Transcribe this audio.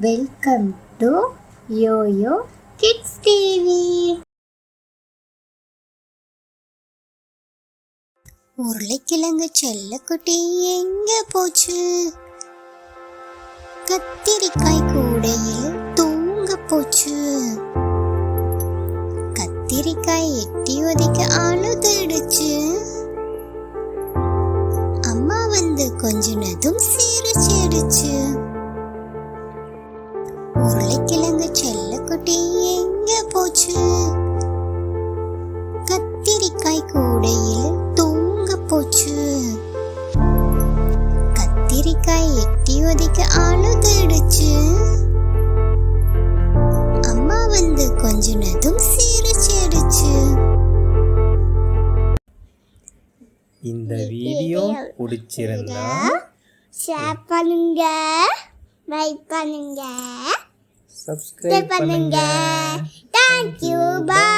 Welcome to Yoyo kids TV உருளைக்கிழங்கு செல்லக்குட்டி எங்க போச்சு? கத்திரிக்காய் கூடையில் தூங்க போச்சு. கத்திரிக்காய் எட்டி ஒதைக்க அழுதுடுச்சு அம்மா வந்து கொஞ்சினதும் சிரிச்சிடுச்சு உருளைக்கிழங்கு செல்லக்குட்டி எங்க போச்சு? கத்திரிக்காய் கூடையில் தூங்க போச்சு. கத்திரிக்காய் எட்டி ஒதைக்க அழுதுடுச்சு. அம்மா வந்து கொஞ்சினதும் சிரிச்சிடுச்சு. இந்த வீடியோ பிடிச்சிருந்தா ஷேர் பண்ணுங்க லைக் பண்ணுங்க. சப்ஸ்கிரைப் பண்ணுங்க. Thank you bye